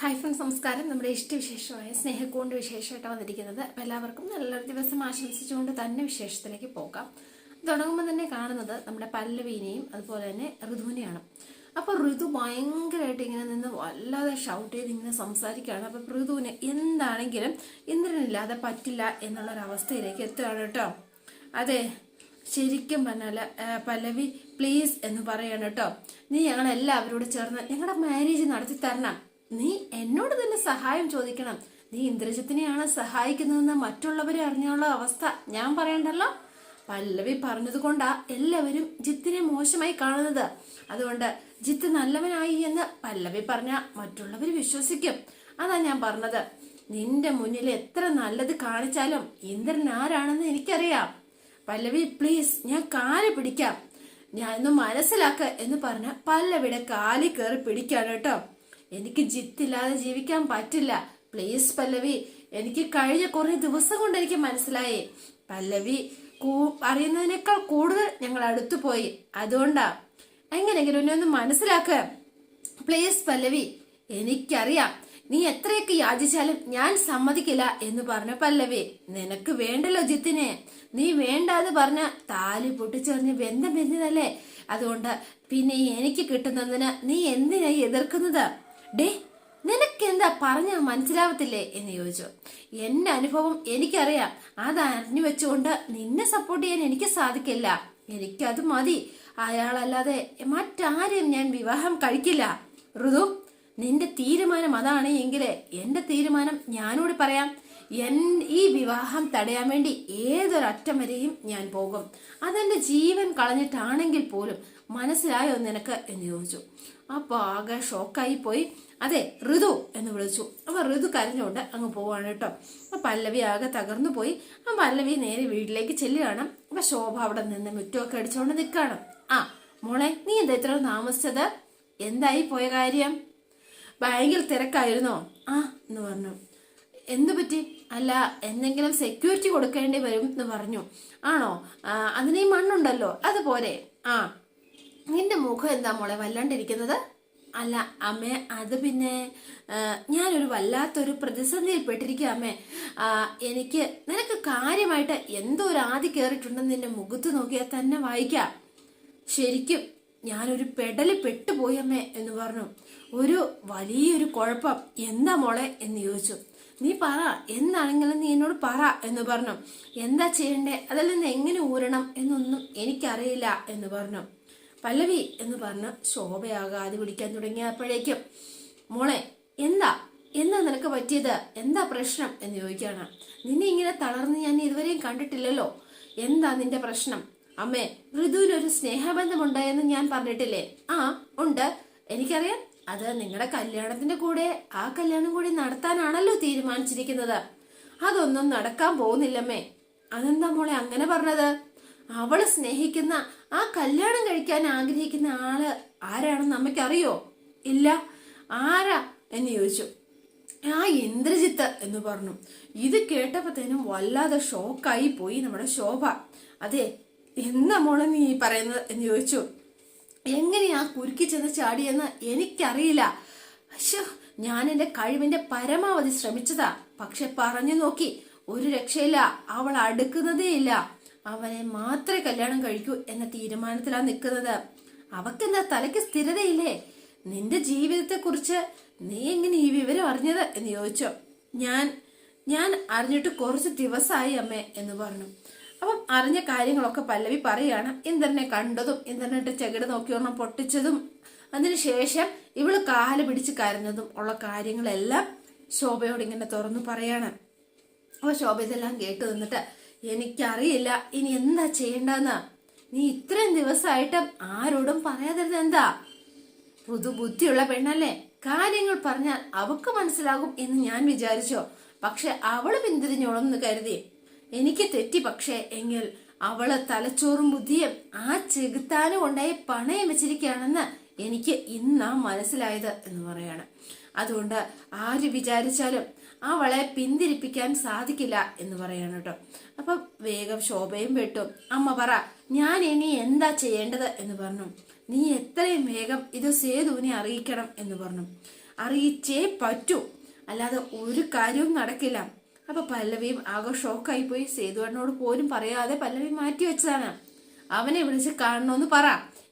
Hi friends നമസ്കാരം. നമ്മുടെ ഇഷ്ടവിശേഷമായ സ്നേഹക്കൊണ്ട് വിശേഷമായിട്ട് വന്നിരിക്കുന്നത് അപ്പോൾ എല്ലാവർക്കും നല്ലൊരു ദിവസം ആശംസിച്ചുകൊണ്ട് തന്നെ വിശേഷത്തിലേക്ക് പോകാം. തുടങ്ങുമ്പോൾ തന്നെ കാണുന്നത് നമ്മുടെ പല്ലവീനെയും അതുപോലെ തന്നെ ഋതുവിനെയാണ്. അപ്പോൾ ഋതു ഭയങ്കരമായിട്ട് ഇങ്ങനെ നിന്ന് വല്ലാതെ ഷൗട്ട് ചെയ്ത് ഇങ്ങനെ സംസാരിക്കുകയാണ്. അപ്പോൾ ഋതുവിന് എന്താണെങ്കിലും ഇന്ദ്രനില്ലാതെ പറ്റില്ല എന്നുള്ളൊരവസ്ഥയിലേക്ക് എത്തുകയാണ് കേട്ടോ. അതെ ശരിക്കും പറഞ്ഞാൽ പല്ലവി പ്ലീസ് എന്ന് പറയാണ് കേട്ടോ. നീ ഞങ്ങൾ എല്ലാവരോടും ചേർന്ന് ഞങ്ങളുടെ മാരേജ് നടത്തി തരണം നീ എന്നോട് തന്നെ സഹായം ചോദിക്കണം. നീ ഇന്ദ്രജിത്തിനെയാണ് സഹായിക്കുന്നതെന്ന് മറ്റുള്ളവരെ അറിഞ്ഞുള്ള അവസ്ഥ ഞാൻ പറയണ്ടല്ലോ? പല്ലവി പറഞ്ഞത് കൊണ്ടാ എല്ലാവരും ജിത്തിനെ മോശമായി കാണുന്നത്. അതുകൊണ്ട് ജിത്ത് നല്ലവനായി എന്ന് പല്ലവി പറഞ്ഞ മറ്റുള്ളവർ വിശ്വസിക്കും. അതാ ഞാൻ പറഞ്ഞത്. നിന്റെ മുന്നിൽ എത്ര നല്ലത് കാണിച്ചാലും ഇന്ദ്രൻ ആരാണെന്ന് എനിക്കറിയാം. പല്ലവി പ്ലീസ് ഞാൻ കാൽ പിടിക്കാം. ഞാൻ ഒന്ന് മനസ്സിലാക്ക എന്ന് പറഞ്ഞ പല്ലവിയുടെ കാലി കയറി പിടിക്കാണ് കേട്ടോ. എനിക്ക് ജിത്തില്ലാതെ ജീവിക്കാൻ പറ്റില്ല. പ്ലീസ് പല്ലവി എനിക്ക് കഴിഞ്ഞ കുറെ ദിവസം കൊണ്ട് എനിക്ക് മനസ്സിലായി. പല്ലവി കൂ അറിയുന്നതിനേക്കാൾ കൂടുതൽ ഞങ്ങൾ അടുത്തു പോയി. അതുകൊണ്ടാ എങ്ങനെയെങ്കിലും എന്നെ ഒന്ന് മനസ്സിലാക്ക. പ്ലീസ് പല്ലവി എനിക്കറിയാം നീ എത്രയൊക്കെ യാചിച്ചാലും ഞാൻ സമ്മതിക്കില്ല എന്ന് പറഞ്ഞ പല്ലവി നിനക്ക് വേണ്ടല്ലോ ജിത്തിനെ. നീ വേണ്ടാന്ന് പറഞ്ഞ താലി പൊട്ടിച്ചെറിഞ്ഞ് ബന്ധം ബന്ധിതല്ലേ അതുകൊണ്ട് പിന്നെ എനിക്ക് കിട്ടുന്നതിന് നീ എന്തിനായി എതിർക്കുന്നത്? ഡേ നിനക്കെന്താ പറഞ്ഞ മനസ്സിലാവത്തില്ലേ എന്ന് ചോദിച്ചു. എന്റെ അനുഭവം എനിക്കറിയാം. അത് അറിഞ്ഞു വെച്ചുകൊണ്ട് നിന്നെ സപ്പോർട്ട് ചെയ്യാൻ എനിക്ക് സാധിക്കില്ല. എനിക്കത് മതി. അയാളല്ലാതെ മറ്റാരെയും ഞാൻ വിവാഹം കഴിക്കില്ല. ഋതു നിന്റെ തീരുമാനം അതാണ് എങ്കിലേ എന്റെ തീരുമാനം ഞാനോട് പറയാം. എൻ ഈ വിവാഹം തടയാൻ വേണ്ടി ഏതൊരറ്റം വരെയും ഞാൻ പോകും. അതെന്റെ ജീവൻ കളഞ്ഞിട്ടാണെങ്കിൽ പോലും മനസ്സിലായോ നിനക്ക്? എന്ന് ചോദിച്ചു. അപ്പോൾ ആകെ ഷോക്കായി പോയി. അതെ ഋതു എന്ന് വിളിച്ചു. അപ്പൊ ഋതു കരഞ്ഞുകൊണ്ട് അങ്ങ് പോവാണ് കേട്ടോ. അപ്പൊ പല്ലവി ആകെ തകർന്നു പോയി. ആ പല്ലവി നേരെ വീട്ടിലേക്ക് ചെല്ലുകയാണ്. അപ്പൊ ശോഭ അവിടെ നിന്ന് മുറ്റമൊക്കെ അടിച്ചോണ്ട് നിൽക്കുകയാണ് ആ മോളെ നീ എന്താ ഇത്ര താമസിച്ചത്? എന്തായി പോയ കാര്യം? ഭയങ്കര തിരക്കായിരുന്നോ? ആ എന്ന് പറഞ്ഞു. എന്തു പറ്റി? അല്ല എന്തെങ്കിലും സെക്യൂരിറ്റി കൊടുക്കേണ്ടി വരും എന്ന് പറഞ്ഞു. ആണോ? അതിന് മണ്ണുണ്ടല്ലോ. അതുപോലെ. ആ നിന്റെ മുഖം എന്താ മോളെ? വല്ലാണ്ടിരിക്കുന്നത്? അല്ല അമ്മേ അത് പിന്നെ ഞാനൊരു വല്ലാത്തൊരു പ്രതിസന്ധിയിൽ പെട്ടിരിക്കുക അമ്മേ എനിക്ക് നിനക്ക് കാര്യമായിട്ട് എന്തോ ഒരു ആദി കയറിയിട്ടുണ്ടെന്ന് നിന്റെ മുഖത്ത് നോക്കിയാൽ തന്നെ വായിക്കാം. ശരിക്കും ഞാനൊരു പെടൽ പെട്ടുപോയി അമ്മേ എന്ന് പറഞ്ഞു. ഒരു വലിയൊരു കുഴപ്പം. എന്താ മോളെ എന്ന് ചോദിച്ചു. നീ പറ എന്താണെങ്കിലും നീ എന്നോട് പറ എന്ന് പറഞ്ഞു. എന്താ ചെയ്യണ്ടേ? അതിൽ നിന്ന് എങ്ങനെ ഊരണം എന്നൊന്നും എനിക്കറിയില്ല എന്ന് പറഞ്ഞു. പല്ലവി എന്ന് പറഞ്ഞ് ശോഭയാകാതെ വിളിക്കാൻ തുടങ്ങിയപ്പോഴേക്കും മോളെ എന്താ? എന്താ നിനക്ക് പറ്റിയത്? എന്താ പ്രശ്നം? എന്ന് ചോദിക്കുകയാണ്. നിന്നെ ഇങ്ങനെ തളർന്ന് ഞാൻ ഇതുവരെയും കണ്ടിട്ടില്ലല്ലോ. എന്താ നിന്റെ പ്രശ്നം? അമ്മേ ഋതുവിനൊരു സ്നേഹബന്ധമുണ്ടായെന്ന് ഞാൻ പറഞ്ഞിട്ടില്ലേ? ആ ഉണ്ട്. എനിക്കറിയാം. അത് നിങ്ങളുടെ കല്യാണത്തിന്റെ കൂടെ ആ കല്യാണം കൂടി നടത്താനാണല്ലോ തീരുമാനിച്ചിരിക്കുന്നത്. അതൊന്നും നടക്കാൻ പോകുന്നില്ലമ്മേ. അതെന്താ മോളെ അങ്ങനെ പറഞ്ഞത്? അവൾ സ്നേഹിക്കുന്ന ആ കല്യാണം കഴിക്കാൻ ആഗ്രഹിക്കുന്ന ആൾ ആരാണെന്ന് നമുക്കറിയോ? ഇല്ല. ആരാ? എന്ന് ചോദിച്ചു. ആ ഇന്ദ്രജിത്ത് എന്ന് പറഞ്ഞു. ഇത് കേട്ടപ്പോഴത്തേനും വല്ലാതെ ഷോക്കായി പോയി നമ്മുടെ ശോഭ. അതെ എന്താ മോളെ നീ പറയുന്നത്? എന്ന് ചോദിച്ചു. എങ്ങനെയാ കുരുക്കി ചെന്ന് ചാടിയെന്ന് എനിക്കറിയില്ല. അശ്ശോ ഞാൻ എന്റെ കഴിവിന്റെ പരമാവധി ശ്രമിച്ചതാ. പക്ഷെ പറഞ്ഞു നോക്കി ഒരു രക്ഷയില്ല. അവൾ അടുക്കുന്നതേ ഇല്ല. അവനെ മാത്രമേ കല്യാണം കഴിക്കൂ എന്ന തീരുമാനത്തിലാണ് നിൽക്കുന്നത്. അവക്കെന്താ തലയ്ക്ക് സ്ഥിരതയില്ലേ? നിന്റെ ജീവിതത്തെ കുറിച്ച് നീ എങ്ങനെ ഈ വിവരം അറിഞ്ഞത് എന്ന് ചോദിച്ചോ. ഞാൻ ഞാൻ അറിഞ്ഞിട്ട് കുറച്ച് ദിവസമായി അമ്മേ എന്ന് പറഞ്ഞു. അപ്പം അറിഞ്ഞ കാര്യങ്ങളൊക്കെ പല്ലവി പറയാണ് ഇന്ദ്രനെ കണ്ടതും ഇന്ദ്രനായിട്ട് ചെകിട് നോക്കിയോണം പൊട്ടിച്ചതും അതിനുശേഷം ഇവൾ കാൽ പിടിച്ച് കരഞ്ഞതും ഉള്ള കാര്യങ്ങളെല്ലാം ശോഭയോട് ഇങ്ങനെ തുറന്നു പറയാണ്. അപ്പൊ ശോഭ ഇതെല്ലാം കേട്ടു നിന്നിട്ട് എനിക്കറിയില്ല. ഇനി എന്താ ചെയ്യേണ്ടെന്ന് നീ ഇത്രയും ദിവസമായിട്ട് ആരോടും പറയാതിരുന്ന എന്താ? പുതുബുദ്ധിയുള്ള പെണ്ണല്ലേ? കാര്യങ്ങൾ പറഞ്ഞാൽ അവക്ക് മനസ്സിലാകും എന്ന് ഞാൻ വിചാരിച്ചോ. പക്ഷെ അവൾ പിന്തിരിഞ്ഞോളെന്ന് കരുതി. എനിക്ക് തെറ്റി പക്ഷേ എങ്കിൽ അവൾ തലച്ചോറും ബുദ്ധിയും ആ ചെകുത്താനും ഉണ്ടായി പണയം വെച്ചിരിക്കുകയാണെന്ന് എനിക്ക് ഇന്നാ മനസ്സിലായത് എന്ന് പറയാണ്. അതുകൊണ്ട് ആര് വിചാരിച്ചാലും അവളെ പിന്തിരിപ്പിക്കാൻ സാധിക്കില്ല എന്ന് പറയാണ് കേട്ടോ. അപ്പൊ വേഗം ശോഭയും വെട്ടു. അമ്മ പറ ഞാൻ ഇനി എന്താ ചെയ്യേണ്ടത്? എന്ന് പറഞ്ഞു. നീ എത്രയും വേഗം ഇത് സേതുവിനെ അറിയിക്കണം എന്ന് പറഞ്ഞു. അറിയിച്ചേ പറ്റൂ. അല്ലാതെ ഒരു കാര്യവും നടക്കില്ല. അപ്പൊ പല്ലവിയും ആകെ ഷോക്കായി പോയി. സേതുവണ്ണോട് പോലും പറയാതെ പല്ലവി മാറ്റി വെച്ചതാണ്. അവനെ വിളിച്ച് കാണണമെന്ന് പറ.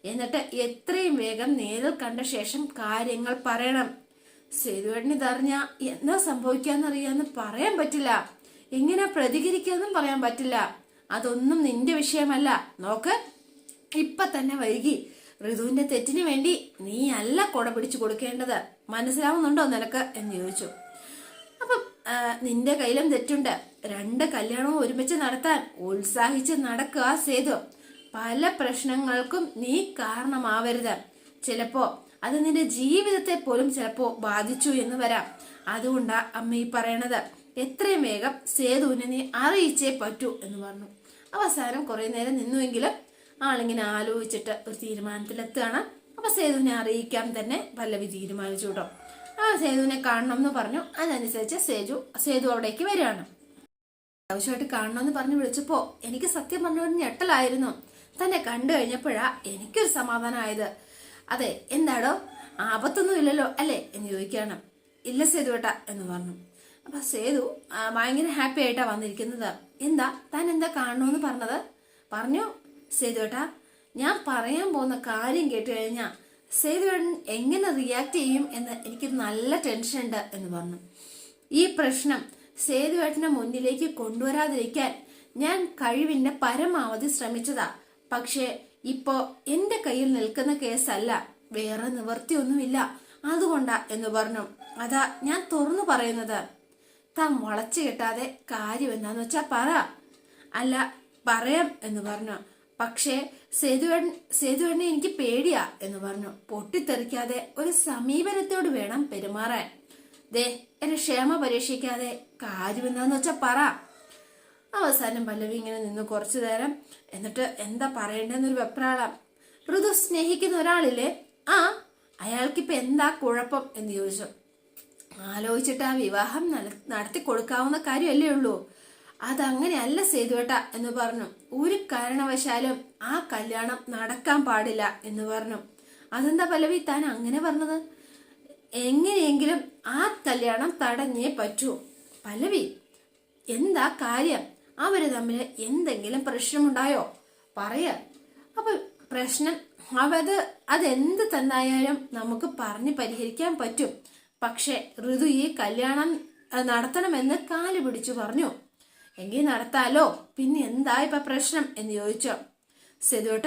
എന്നിട്ട് എത്രയും വേഗം നേരിൽ കണ്ട ശേഷം കാര്യങ്ങൾ പറയണം. സേതുവേട്ടന് ഇതറിഞ്ഞ എന്താ സംഭവിക്കാന്നറിയാന്ന് പറയാൻ പറ്റില്ല. എങ്ങനെ പ്രതികരിക്കാന്നും പറയാൻ പറ്റില്ല. അതൊന്നും നിന്റെ വിഷയമല്ല. നോക്ക് ഇപ്പൊ തന്നെ വൈകി. ഋതുവിന്റെ തെറ്റിന് വേണ്ടി നീ അല്ല കൊട പിടിച്ചു കൊടുക്കേണ്ടത്. മനസ്സിലാവുന്നുണ്ടോ നിനക്ക്? എന്ന് ചോദിച്ചു. അപ്പം നിന്റെ കയ്യിലും തെറ്റുണ്ട്. രണ്ട് കല്യാണവും ഒരുമിച്ച് നടത്താൻ ഉത്സാഹിച്ച് നടക്കുക സേതു. പല പ്രശ്നങ്ങൾക്കും നീ കാരണമാവരുത്. ചിലപ്പോ അത് നിന്റെ ജീവിതത്തെ പോലും ചിലപ്പോ ബാധിച്ചു എന്ന് വരാം. അതുകൊണ്ടാ അമ്മ ഈ പറയണത്. എത്രയും വേഗം സേതുവിനെ നീ അറിയിച്ചേ പറ്റൂ എന്ന് പറഞ്ഞു. അവസാനം കുറെ നേരം നിന്നുവെങ്കിലും ആളിങ്ങനെ ആലോചിച്ചിട്ട് ഒരു തീരുമാനത്തിലെത്തുകയാണ്. അപ്പൊ സേതുവിനെ അറിയിക്കാൻ തന്നെ പല്ലവി തീരുമാനിച്ചു കേട്ടോ. ആ സേതുവിനെ കാണണം എന്ന് പറഞ്ഞു. അതനുസരിച്ച് സേജു സേതു അവിടേക്ക് വരികയാണ്. ആവശ്യമായിട്ട് കാണണമെന്ന് പറഞ്ഞ് വിളിച്ചപ്പോ എനിക്ക് സത്യം പറഞ്ഞ ഒരു ഞെട്ടലായിരുന്നു. തന്നെ കണ്ടു കഴിഞ്ഞപ്പോഴാ എനിക്കൊരു സമാധാനമായത് അതെ എന്താടോ? ആപത്തൊന്നും ഇല്ലല്ലോ അല്ലേ? എന്ന് ചോദിക്കണം ഇല്ല സേതു ഏട്ടാ എന്ന് പറഞ്ഞു. അപ്പൊ സേതു ഭയങ്കര ഹാപ്പി ആയിട്ടാ വന്നിരിക്കുന്നത്. എന്താ താൻ എന്താ കാണണമെന്ന് പറഞ്ഞത്? പറഞ്ഞു സേതു ഏട്ടാ ഞാൻ പറയാൻ പോകുന്ന കാര്യം കേട്ട് കഴിഞ്ഞാ സേതുവേട്ടൻ എങ്ങനെ റിയാക്ട് ചെയ്യും എന്ന് എനിക്ക് നല്ല ടെൻഷൻ ഉണ്ട് എന്ന് പറഞ്ഞു. ഈ പ്രശ്നം സേതുവേട്ടനെ മുന്നിലേക്ക് കൊണ്ടുവരാതിരിക്കാൻ ഞാൻ കഴിവിന്റെ പരമാവധി ശ്രമിച്ചതാ. പക്ഷേ ഇപ്പോ എന്റെ കയ്യിൽ നിൽക്കുന്ന കേസല്ല വേറെ നിവർത്തിയൊന്നുമില്ല. അതുകൊണ്ടാ എന്ന് പറഞ്ഞു. അതാ ഞാൻ തുറന്നു പറയുന്നത്. താൻ വളച്ചു കിട്ടാതെ കാര്യം എന്താന്ന് വെച്ചാ പറ. അല്ല പറയാം എന്ന് പറഞ്ഞു. പക്ഷേ സേതുവൺ സേതുവണ്ണി എനിക്ക് പേടിയാ എന്ന് പറഞ്ഞു. പൊട്ടിത്തെറിക്കാതെ ഒരു സമീപനത്തോട് വേണം പെരുമാറാൻ. ദേ എന്നെ ക്ഷേമ പരീക്ഷിക്കാതെ കാര്യം എന്താന്ന് വെച്ചാ പറ. അവസാനം പല്ലവി ഇങ്ങനെ നിന്ന് കുറച്ചു നേരം എന്നിട്ട് എന്താ പറയണ്ടെന്നൊരു വെപ്രാളം. ഋതു സ്നേഹിക്കുന്ന ഒരാളില്ലേ? ആ അയാൾക്കിപ്പോ എന്താ കുഴപ്പം എന്ന് ചോദിച്ചു. ആലോചിച്ചിട്ട് ആ വിവാഹം നടത്തി കൊടുക്കാവുന്ന കാര്യമല്ലേ ഉള്ളൂ. അതങ്ങനെയല്ല സേതുവേട്ട എന്ന് പറഞ്ഞു. ഒരു കാരണവശാലും ആ കല്യാണം നടക്കാൻ പാടില്ല എന്ന് പറഞ്ഞു. അതെന്താ പല്ലവി താൻ അങ്ങനെ പറഞ്ഞത്? എങ്ങനെയെങ്കിലും ആ കല്യാണം തടഞ്ഞേ പറ്റൂ. പല്ലവി എന്താ കാര്യം? അവർ തമ്മിൽ എന്തെങ്കിലും പ്രശ്നമുണ്ടായോ? പറയ. അപ്പൊ പ്രശ്നം അവത് അതെന്ത് തന്നായാലും നമുക്ക് പറഞ്ഞ് പരിഹരിക്കാൻ പറ്റും. പക്ഷെ ഋതു ഈ കല്യാണം നടത്തണമെന്ന് കാൽ പിടിച്ചു പറഞ്ഞു. എങ്കിൽ നടത്താലോ? പിന്നെ എന്താ ഇപ്പൊ പ്രശ്നം? എന്ന് ചോദിച്ചോ. സെതുട്ട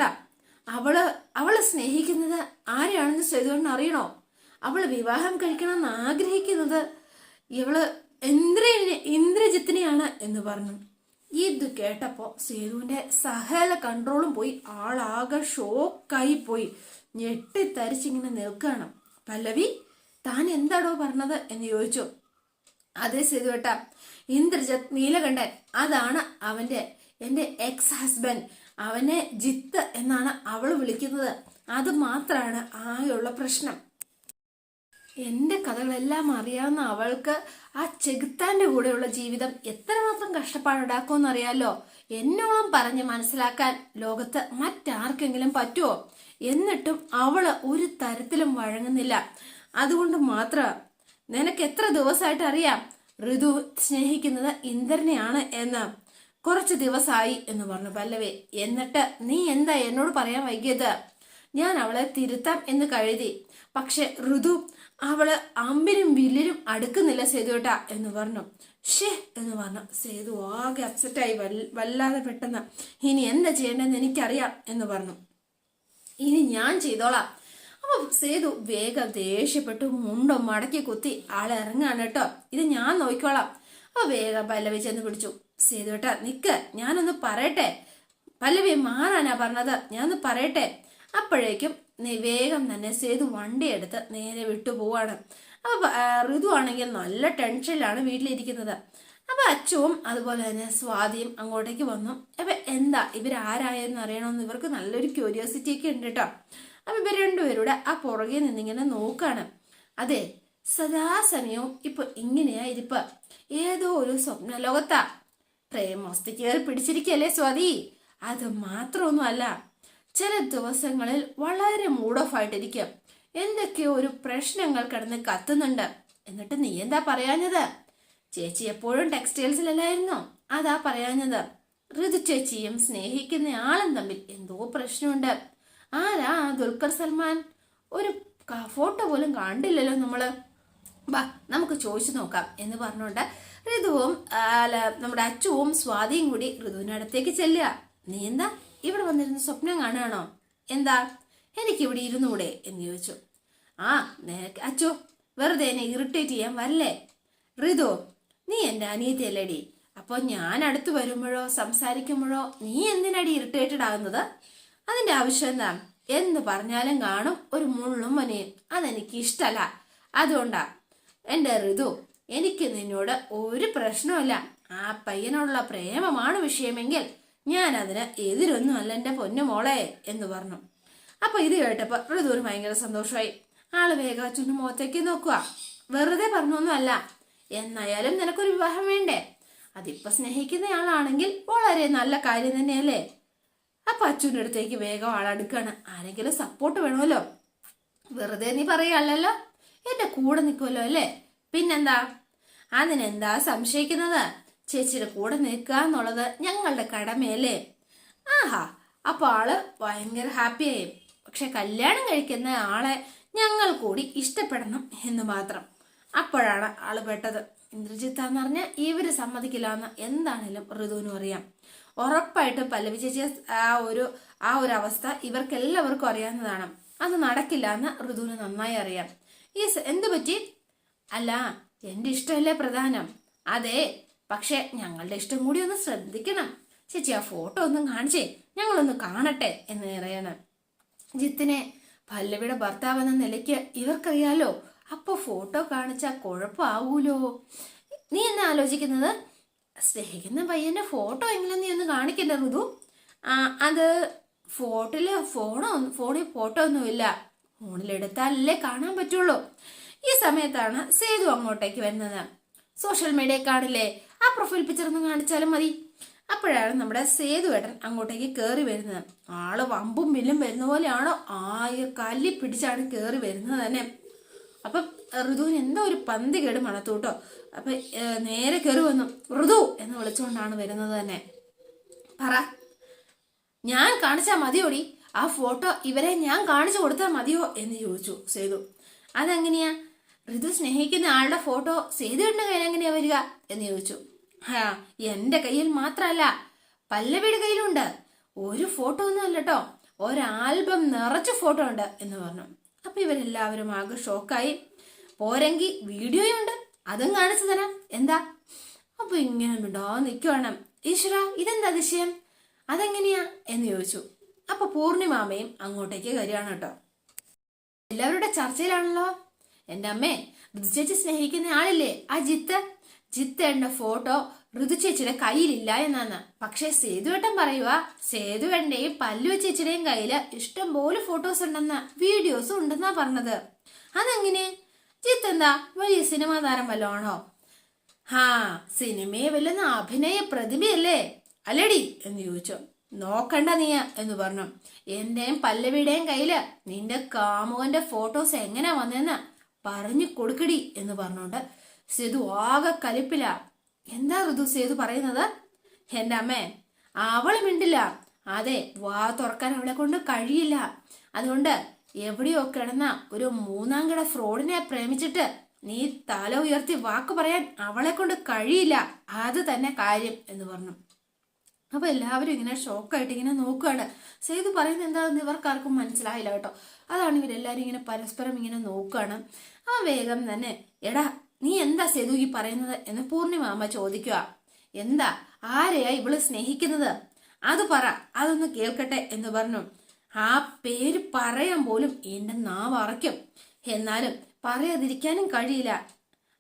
അവൾ അവൾ സ്നേഹിക്കുന്നത് ആരെയാണെന്ന് സെതുവിന് അറിയണോ? അവൾ വിവാഹം കഴിക്കണമെന്ന് ആഗ്രഹിക്കുന്നത് ഇവൾ ഇന്ദ്ര ഇന്ദ്രജിത്തിനെയാണ് എന്ന് പറഞ്ഞു. ഇത് കേട്ടപ്പോ സേതുവിന്റെ സഹല കൺട്രോളും പോയി. ആളാകെ ഷോക്കായി പോയി. ഞെട്ടിത്തരിച്ചിങ്ങനെ നിൽക്കുകയാണ്. പല്ലവി താൻ എന്താടോ പറഞ്ഞത് എന്ന് ചോദിച്ചു. അതെ സേതുവേട്ട ഇന്ദ്രജിത്ത് നീലകണ്ഠൻ അതാണ് അവന്റെ എന്റെ എക്സ് ഹസ്ബൻഡ് അവനെ ജിത്ത് എന്നാണ് അവൾ വിളിക്കുന്നത്. അത് മാത്രമാണ് ആയുള്ള പ്രശ്നം. എന്റെ കഥകളെല്ലാം അറിയാവുന്ന അവൾക്ക് ആ ചെകുത്താന്റെ കൂടെയുള്ള ജീവിതം എത്രമാത്രം കഷ്ടപ്പാടുണ്ടാക്കുമെന്ന് അറിയാലോ എന്നോളം പറഞ്ഞ് മനസ്സിലാക്കാൻ ലോകത്ത് മറ്റാർക്കെങ്കിലും പറ്റുമോ? എന്നിട്ടും അവൾ ഒരു തരത്തിലും വഴങ്ങുന്നില്ല. അതുകൊണ്ട് മാത്രം നിനക്ക് എത്ര ദിവസമായിട്ട് അറിയാം? ഋതു സ്നേഹിക്കുന്നത് ഇന്ദ്രനെയാണ് എന്ന്. കുറച്ച് ദിവസമായി എന്ന് പറഞ്ഞു പല്ലവി. എന്നിട്ട് നീ എന്താ എന്നോട് പറയാൻ വൈകിയത്? ഞാൻ അവളെ തിരുത്താം എന്ന് കഴുതി പക്ഷെ ഋതു അവൾ അമ്പിനും വില്ലിനും അടുക്കുന്നില്ല സേതുവേട്ട എന്ന് പറഞ്ഞു. ഷേ എന്ന് പറഞ്ഞു. സേതു ആകെ അപ്സെറ്റായി വല്ലാതെ പെട്ടെന്ന്. ഇനി എന്താ ചെയ്യേണ്ടതെന്ന് എനിക്കറിയാം എന്ന് പറഞ്ഞു. ഇനി ഞാൻ ചെയ്തോളാം. അപ്പൊ സേതു വേഗം ദേഷ്യപ്പെട്ടു മുണ്ടോ മടക്കി കുത്തി ആളെ ഇറങ്ങാണ് കേട്ടോ. ഇത് ഞാൻ നോക്കിക്കോളാം. അപ്പൊ വേഗം പല്ലവി ചെന്ന് പിടിച്ചു. സേതു ഏട്ടാ നിക്ക് ഞാനൊന്ന് പറയട്ടെ. പല്ലവി മാറാനാ പറഞ്ഞത്. ഞാനൊന്ന് പറയട്ടെ. അപ്പോഴേക്കും വേഗം തന്നെ സേതു വണ്ടി എടുത്ത് നേരെ വിട്ടു പോവാണ്. അപ്പൊ ഋതു ആണെങ്കിൽ നല്ല ടെൻഷനിലാണ് വീട്ടിലിരിക്കുന്നത്. അപ്പൊ അച്ചുവും അതുപോലെ തന്നെ സ്വാതിയും അങ്ങോട്ടേക്ക് വന്നു. അപ്പൊ എന്താ ഇവരാരായെന്ന് അറിയണമെന്ന് ഇവർക്ക് നല്ലൊരു ക്യൂരിയോസിറ്റി ഒക്കെ ഉണ്ട് കേട്ടോ അപ്പൊ ഇവർ രണ്ടുപേരുടെ ആ പുറകെ നിന്നിങ്ങനെ നോക്കാണ്. അതെ സദാസമയവും ഇപ്പൊ ഇങ്ങനെയാ ഇരിപ്പ്. ഏതോ ഒരു സ്വപ്ന ലോകത്താ പ്രേമോസ്തി കയറി പിടിച്ചിരിക്കല്ലേ സ്വാതി? അത് മാത്രമൊന്നും അല്ല ചില ദിവസങ്ങളിൽ വളരെ മൂഡ് ഓഫ് ആയിട്ടിരിക്കും. എന്തൊക്കെയോ ഒരു പ്രശ്നങ്ങൾ കിടന്ന് കത്തുന്നുണ്ട്. എന്നിട്ട് നീ എന്താ പറയാഞ്ഞത്? ചേച്ചി എപ്പോഴും ടെക്സ്റ്റൈൽസിലല്ലായിരുന്നോ? അതാ പറയാഞ്ഞത്. ഋതു ചേച്ചിയും സ്നേഹിക്കുന്ന ആളും തമ്മിൽ എന്തോ പ്രശ്നമുണ്ട്. ആരാ ദുൽഖർ സൽമാൻ? ഒരു ഫോട്ടോ പോലും കണ്ടില്ലല്ലോ നമ്മൾ. വാ നമുക്ക് ചോദിച്ചു നോക്കാം എന്ന് പറഞ്ഞുകൊണ്ട് ഋതുവും നമ്മുടെ അച്ചുവും സ്വാതിയും കൂടി ഋതുവിനടുത്തേക്ക് ചെല്ലുക. നീ എന്താ ഇവിടെ വന്നിരുന്ന് സ്വപ്നം കാണുകയാണോ? എന്താ? എനിക്ക് ഇവിടെ ഇരുന്നൂടെ എന്ന് ചോദിച്ചു. ആ നിനക്ക് അച്ചോ വെറുതെ എന്നെ ഇറിറ്റേറ്റ് ചെയ്യാൻ വരല്ലേ? ഋതു നീ എന്റെ അനിയത്തിയല്ലേടി. അപ്പോൾ ഞാൻ അടുത്ത് വരുമ്പോഴോ സംസാരിക്കുമ്പോഴോ നീ എന്തിനടി ഇറിറ്റേറ്റഡ് ആകുന്നത്? അതിന്റെ ആവശ്യം എന്താ? എന്ന് പറഞ്ഞാലും കാണും ഒരു മുള്ളും മനയും അതെനിക്ക് ഇഷ്ടല്ല. അതുകൊണ്ടാ എന്റെ ഋതു എനിക്ക് നിന്നോട് ഒരു പ്രശ്നവുമില്ല. ആ പയ്യനുള്ള പ്രേമമാണ് വിഷയമെങ്കിൽ ഞാൻ അതിന് എതിരൊന്നുമല്ല എന്റെ പൊന്നു മോളെ എന്ന് പറഞ്ഞു. അപ്പോൾ ഇത് കേട്ടപ്പോ ഋതുവിന് ഭയങ്കര സന്തോഷമായി. ആൾ വേഗം അച്ഛന്റെ മുഖത്തേക്ക് നോക്കുക. വെറുതെ പറഞ്ഞൊന്നുമല്ല. എന്നായാലും നിനക്കൊരു വിവാഹം വേണ്ടേ? അതിപ്പോ സ്നേഹിക്കുന്ന ആളാണെങ്കിൽ വളരെ നല്ല കാര്യം തന്നെയല്ലേ? അപ്പൊ അച്ഛന്റെ അടുത്തേക്ക് വേഗം ആളടുക്കാണ് ആരെങ്കിലും സപ്പോർട്ട് വേണമല്ലോ. വെറുതെ നീ പറയല്ലോ എന്റെ കൂടെ നിൽക്കുമല്ലോ അല്ലേ? പിന്നെന്താ? അതിനെന്താ സംശയിക്കുന്നത്? ചേച്ചിയുടെ കൂടെ നിൽക്കുക എന്നുള്ളത് ഞങ്ങളുടെ കടമയല്ലേ? ആഹാ അപ്പോൾ ആൾ ഭയങ്കര ഹാപ്പിയായി. പക്ഷെ കല്യാണം കഴിക്കുന്ന ആളെ ഞങ്ങൾ കൂടി ഇഷ്ടപ്പെടണം എന്ന് മാത്രം. അപ്പോഴാണ് ആൾ പെട്ടത്. ഇന്ദ്രജിത്ത് എന്ന് പറഞ്ഞാൽ ഇവർ സമ്മതിക്കില്ല എന്ന് എന്താണേലും ഋതുവിനും അറിയാം. ഉറപ്പായിട്ടും പല്ലവി ചേച്ചി ആ ഒരു ആ ഒരു അവസ്ഥ ഇവർക്ക് എല്ലാവർക്കും അറിയാവുന്നതാണ്. അത് നടക്കില്ല എന്ന് ഋതുവിന് നന്നായി അറിയാം. ഈ എന്ത് പറ്റി? അല്ല എന്റെ ഇഷ്ടമല്ലേ പ്രധാനം? അതെ പക്ഷെ ഞങ്ങളുടെ ഇഷ്ടം കൂടി ഒന്ന് ശ്രദ്ധിക്കണം. ചേച്ചി ആ ഫോട്ടോ ഒന്നും കാണിച്ചേ. ഞങ്ങളൊന്ന് കാണട്ടെ എന്ന് പറയണം. ജിത്തിനെ പല്ലവിയുടെ ഭർത്താവ് എന്ന നിലയ്ക്ക് ഇവർക്കറിയാലോ? അപ്പൊ ഫോട്ടോ കാണിച്ചാൽ കുഴപ്പമാവൂലോ? നീ എന്നാ ആലോചിക്കുന്നത്? സ്നേഹിക്കുന്ന പയ്യന്റെ ഫോട്ടോ എങ്കിലും നീ ഒന്ന് കാണിക്കണ്ട ഋതു? ആ അത് ഫോട്ടോയിൽ ഫോണോ ഫോണിൽ ഫോട്ടോ ഒന്നുമില്ല. ഫോണിലെടുത്താലല്ലേ കാണാൻ പറ്റുള്ളൂ. ഈ സമയത്താണ് സേതു അങ്ങോട്ടേക്ക് വരുന്നത്. സോഷ്യൽ മീഡിയ കാണില്ലേ ആ പ്രൊഫൈൽ പിക്ചർ ഒന്ന് കാണിച്ചാലും മതി. അപ്പോഴാണ് നമ്മുടെ സേതു ഏട്ടൻ അങ്ങോട്ടേക്ക് കയറി വരുന്നത്. ആൾ വമ്പും വില്ലും വരുന്ന പോലെയാണോ? ആയ കല്ലി പിടിച്ചാണ് കയറി വരുന്നത് തന്നെ. അപ്പം ഋതുവിന് എന്തോ ഒരു പന്തി കേട് മണത്തു കേട്ടോ. അപ്പൊ നേരെ കയറി വന്നു. ഋതു എന്ന് വിളിച്ചുകൊണ്ടാണ് വരുന്നത് തന്നെ. പറ. ഞാൻ കാണിച്ചാൽ മതിയോടി? ആ ഫോട്ടോ ഇവരെ ഞാൻ കാണിച്ചു കൊടുത്താൽ മതിയോ എന്ന് ചോദിച്ചു സേതു. അതെങ്ങനെയാ? ഋതു സ്നേഹിക്കുന്ന ആളുടെ ഫോട്ടോ സേതുവിന്റെ കയ്യിൽ എങ്ങനെയാ വരിക എന്ന് ചോദിച്ചു. ഹാ എന്റെ കയ്യിൽ മാത്രല്ല പല്ലവിയുടെ കയ്യിലുണ്ട്. ഒരു ഫോട്ടോ ഒന്നും അല്ല കേട്ടോ ഒരാൽബം നിറച്ച ഫോട്ടോ ഉണ്ട് എന്ന് പറഞ്ഞു. അപ്പൊ ഇവരെല്ലാവരും ആകെ ഷോക്കായി. പോരെങ്കി വീഡിയോയും ഉണ്ട് അതും കാണിച്ചു തരാം. എന്താ? അപ്പൊ ഇങ്ങനെ ഉണ്ടോ നിൽക്കുവാണ് ഈശ്വര ഇതെന്താ അതിശയം? അതെങ്ങനെയാ എന്ന് ചോദിച്ചു. അപ്പൊ പൂർണിമാമയും അങ്ങോട്ടേക്ക് കയറിയാണ് കേട്ടോ എല്ലാവരുടെ ചർച്ചയിലാണല്ലോ? എന്റെ അമ്മേ ഋതു ചേച്ചി സ്നേഹിക്കുന്ന ആളില്ലേ? ആ ജിത്ത്? ജിത്തേണ്ട ഫോട്ടോ ഋതു ചേച്ചിയുടെ കയ്യിലില്ല എന്നാണ്. പക്ഷെ സേതുവേട്ടൻ പറയുക സേതുവേട്ടന്റെയും പല്ലു ചേച്ചിയുടെയും കയ്യിൽ ഇഷ്ടം പോലെ ഫോട്ടോസ് ഉണ്ടെന്ന് വീഡിയോസും ഉണ്ടെന്നാ പറഞ്ഞത്. അതെങ്ങനെ? ജിത്ത് എന്താ? വലിയ സിനിമാ താരം വല്ലോണോ? ഹാ സിനിമയെ വല്ലുന്ന അഭിനയ പ്രതിഭയല്ലേ? അല്ലടി? എന്ന് ചോദിച്ചു. നോക്കണ്ട നീ എന്ന് പറഞ്ഞു. എന്റെയും പല്ലവിയുടെയും കയ്യിൽ നിന്റെ കാമുകന്റെ ഫോട്ടോസ് എങ്ങനെ വന്നെന്ന്? പറഞ്ഞു കൊടുക്കടി എന്ന് പറഞ്ഞോണ്ട് സേതു ആകെ കലിപ്പില. എന്താ ഋതു സേതു പറയുന്നത്? എന്റെ അമ്മേ അവൾ മിണ്ടില്ല. അതെ വാ തുറക്കാൻ അവളെ കൊണ്ട് കഴിയില്ല. അതുകൊണ്ട് എവിടെയോ കിടന്ന ഒരു മൂന്നാം കിട ഫ്രോഡിനെ പ്രേമിച്ചിട്ട് നീ തല ഉയർത്തി വാക്ക് പറയാൻ അവളെ കൊണ്ട് കഴിയില്ല. അത് തന്നെ കാര്യം എന്ന് പറഞ്ഞു. അപ്പൊ എല്ലാവരും ഇങ്ങനെ ഷോക്കായിട്ട് ഇങ്ങനെ നോക്കുകയാണ് സേതു പറയുന്നത് എന്താണെന്ന് ഇവർക്കാർക്കും മനസ്സിലായില്ല കേട്ടോ. അതാണ് ഇവരെല്ലാവരും ഇങ്ങനെ പരസ്പരം ഇങ്ങനെ നോക്കുകയാണ് ആ വേഗം തന്നെ എടാ നീ എന്താ സേതു ഈ പറയുന്നത്? എന്ന് പൂർണിമാമ ചോദിക്കുക എന്താ? ആരെയാ ഇവൾ സ്നേഹിക്കുന്നത്? അത് പറ അതൊന്ന് കേൾക്കട്ടെ എന്ന് പറഞ്ഞു. ആ പേര് പറയാൻ പോലും എന്റെ നാവ് അറയ്ക്കും. എന്നാലും പറയാതിരിക്കാനും കഴിയില്ല.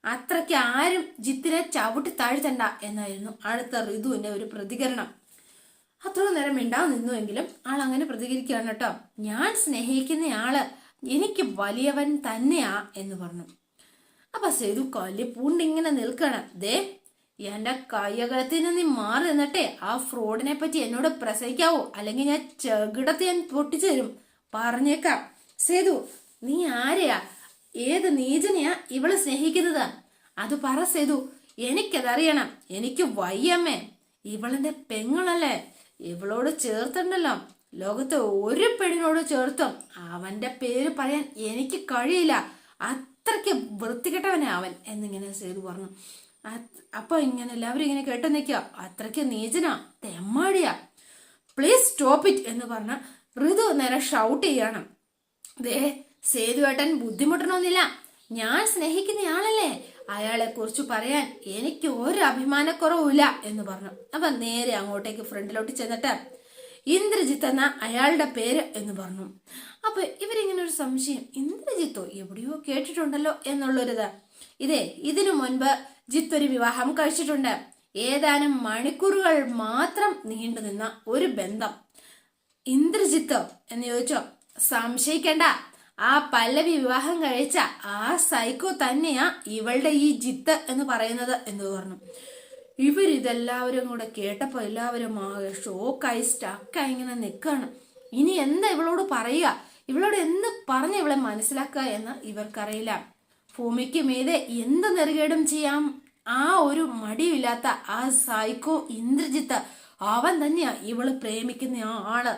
അത്രയ്ക്ക് ആരും ജിത്തിനെ ചവിട്ടി താഴ്ത്തണ്ട എന്നായിരുന്നു അടുത്ത ഋതുവിന്റെ ഒരു പ്രതികരണം. അത്ര നേരം മിണ്ടാ നിന്നുവെങ്കിലും ആൾ അങ്ങനെ പ്രതികരിക്കുകയാണ് കേട്ടോ. ഞാൻ സ്നേഹിക്കുന്ന ആൾ എനിക്ക് വലിയവൻ തന്നെയാ എന്ന് പറഞ്ഞു. അപ്പൊ സേതു കല്ല് പൂണ്ടിങ്ങനെ നിൽക്കണം ദേ എന്റെ കയ്യകലത്തിന് നീ മാറി നിന്നിട്ടെ ആ ഫ്രോഡിനെ പറ്റി എന്നോട് പ്രസവിക്കാവോ? അല്ലെങ്കിൽ ഞാൻ ചെകിടത്ത് ഞാൻ പൊട്ടിച്ചു തരും പറഞ്ഞേക്കാം. സേതു നീ ആരെയാ? ഏത് നീചനെയാ ഇവൾ സ്നേഹിക്കുന്നത്? അത് പറ സേതു. എനിക്കതറിയണം. എനിക്ക് വയ്യമ്മേ. ഇവളെന്റെ പെങ്ങളല്ലേ. ഇവളോട് ചേർത്തുണ്ടല്ലോ ലോകത്തെ ഒരു പെണ്ണിനോട് ചേർത്തും. അവന്റെ പേര് പറയാൻ എനിക്ക് കഴിയില്ല. അത്രയ്ക്ക് വൃത്തികെട്ടവനെ അവൻ എന്നിങ്ങനെ സേതു പറഞ്ഞു. അപ്പൊ ഇങ്ങനെ എല്ലാവരും ഇങ്ങനെ കേട്ടു നിൽക്കുക. അത്രയ്ക്ക് നീചനാ തെമ്മാടിയാ. പ്ലീസ് സ്റ്റോപ്പ് ഇറ്റ് എന്ന് പറഞ്ഞ ഋതു നേരെ ഷൗട്ട് ചെയ്യണം. ദേ സേതുവേട്ടൻ ബുദ്ധിമുട്ടണമെന്നില്ല ഞാൻ സ്നേഹിക്കുന്ന ആളല്ലേ അയാളെ കുറിച്ച് പറയാൻ എനിക്ക് ഒരു അഭിമാനക്കുറവുമില്ല എന്ന് പറഞ്ഞു. അപ്പൊ നേരെ അങ്ങോട്ടേക്ക് ഫ്രണ്ടിലോട്ട് ചെന്നിട്ട് ഇന്ദ്രജിത്ത് എന്ന അയാളുടെ പേര് എന്ന് പറഞ്ഞു. അപ്പൊ ഇവരിങ്ങനെ ഒരു സംശയം ഇന്ദ്രജിത്തോ എവിടെയോ കേട്ടിട്ടുണ്ടല്ലോ എന്നുള്ളൊരിത്. ഇതേ ഇതിനു മുൻപ് ജിത്ത് ഒരു വിവാഹം കഴിച്ചിട്ടുണ്ട്. ഏതാനും മണിക്കൂറുകൾ മാത്രം നീണ്ടു നിന്ന ഒരു ബന്ധം. ഇന്ദ്രജിത്ത് എന്ന് ചോദിച്ചോ? സംശയിക്കണ്ട. ആ പല്ലവി വിവാഹം കഴിച്ച ആ സൈക്കോ തന്നെയാ ഇവളുടെ ഈ ജിത്ത് എന്ന് പറയുന്നത് എന്ന് പറഞ്ഞു. ഇവരിതെല്ലാവരും കൂടെ കേട്ടപ്പോൾ എല്ലാവരും ആകെ ഷോക്കായി സ്റ്റക്കായി ഇങ്ങനെ നിൽക്കുകയാണ് ഇനി എന്താ ഇവളോട് പറയുക? ഇവളോട് എന്ത് പറഞ്ഞ് ഇവളെ മനസ്സിലാക്കുക എന്ന് ഇവർക്കറിയില്ല. ഭൂമിക്ക് മീതെ എന്ത് നെറുകേടും ചെയ്യാം? ആ ഒരു മടിയില്ലാത്ത ആ സൈക്കോ ഇന്ദ്രജിത്ത് അവൻ തന്നെയാ ഇവൾ പ്രേമിക്കുന്ന ആ ആൾ.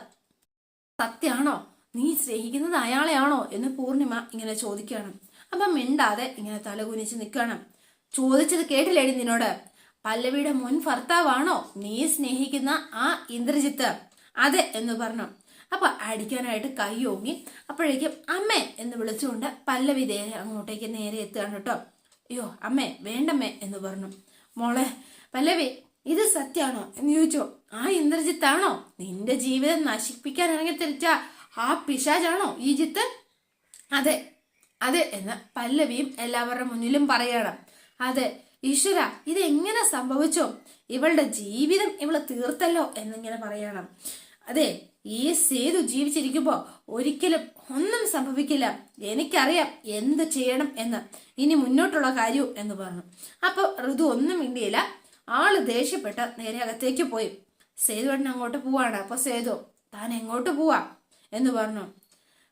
സത്യാണോ? നീ സ്നേഹിക്കുന്നത് അയാളെയാണോ എന്ന് പൂർണിമ ഇങ്ങനെ ചോദിക്കുകയാണ്. അപ്പം മിണ്ടാതെ ഇങ്ങനെ തലകുനിച്ച് നിൽക്കണം ചോദിച്ചത് കേട്ടില്ലേടി നിന്നോട്? പല്ലവിയുടെ മുൻ ഭർത്താവാണോ നീ സ്നേഹിക്കുന്ന ആ ഇന്ദ്രജിത്ത്? അതെ എന്ന് പറഞ്ഞു. അപ്പൊ അടിക്കാനായിട്ട് കൈ ഓങ്ങി അപ്പോഴേക്കും അമ്മ എന്ന് വിളിച്ചുകൊണ്ട് പല്ലവി നേരെ അങ്ങോട്ടേക്ക് നേരെ എത്തുകയാണ് കേട്ടോ. അയ്യോ അമ്മേ വേണ്ടമ്മേ എന്ന് പറഞ്ഞു. മോളെ പല്ലവി ഇത് സത്യാണോ എന്ന് ചോദിച്ചോ. ആ ഇന്ദ്രജിത്താണോ? നിന്റെ ജീവിതം നശിപ്പിക്കാൻ ഇറങ്ങി തിരിച്ച ആ പിശാചാണോ ഈ ജിത്ത് അതെ അതെ എന്ന് പല്ലവിയും എല്ലാവരുടെ മുന്നിലും പറയണം. അതെ ഈശ്വര ഇതെങ്ങനെ സംഭവിച്ചോ? ഇവളുടെ ജീവിതം ഇവൾ തീർത്തല്ലോ എന്നിങ്ങനെ പറയണം. അതെ ഈ സേതു ജീവിച്ചിരിക്കുമ്പോ ഒരിക്കലും ഒന്നും സംഭവിക്കില്ല. എനിക്കറിയാം എന്ത് ചെയ്യണം എന്ന്. ഇനി മുന്നോട്ടുള്ള കാര്യവും എന്ന് പറഞ്ഞു. അപ്പൊ ഋതു ഒന്നും മിണ്ടിയില്ല. ആൾ ദേഷ്യപ്പെട്ട് നേരെ അകത്തേക്ക് പോയി. സേതു അങ്ങോട്ട് പോവാണ്. അപ്പൊ സേതു താൻ എങ്ങോട്ട് പോവാ? എന്ന് പറഞ്ഞു.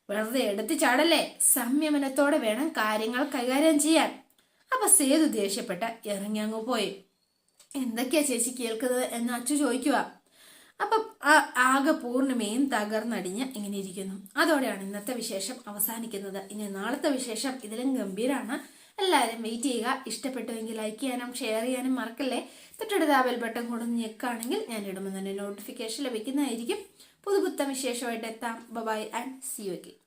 വെറുതെ എടുത്തു ചാടല്ലേ? സംയമനത്തോടെ വേണം കാര്യങ്ങൾ കൈകാര്യം ചെയ്യാൻ. അപ്പൊ സേതു ദേഷ്യപ്പെട്ട ഇറങ്ങി അങ്ങ് പോയി. എന്തൊക്കെയാ ചേച്ചി കേൾക്കുന്നത് എന്ന് അച്ചു ചോദിക്കുക. അപ്പം ആകെ പൂർണിമയും തകർന്നടിഞ്ഞ് ഇങ്ങനെ ഇരിക്കുന്നു. അതോടെയാണ് ഇന്നത്തെ വിശേഷം അവസാനിക്കുന്നത്. ഇനി നാളത്തെ വിശേഷം ഇതിലും ഗംഭീരാണ്. എല്ലാവരും വെയിറ്റ് ചെയ്യുക. ഇഷ്ടപ്പെട്ടുവെങ്കിൽ ലൈക്ക് ചെയ്യാനും ഷെയർ ചെയ്യാനും മറക്കല്ലേ? തൊട്ടടുത്ത ആ ബെൽ ബട്ടൺ കൂടെ ഒന്ന് ഞെക്കാണെങ്കിൽ ഞാൻ ഇടുമ്പോൾ തന്നെ നോട്ടിഫിക്കേഷൻ ലഭിക്കുന്നതായിരിക്കും. പുതുപുത്തൻ വിശേഷമായിട്ട് എത്താം. Bye and see you again.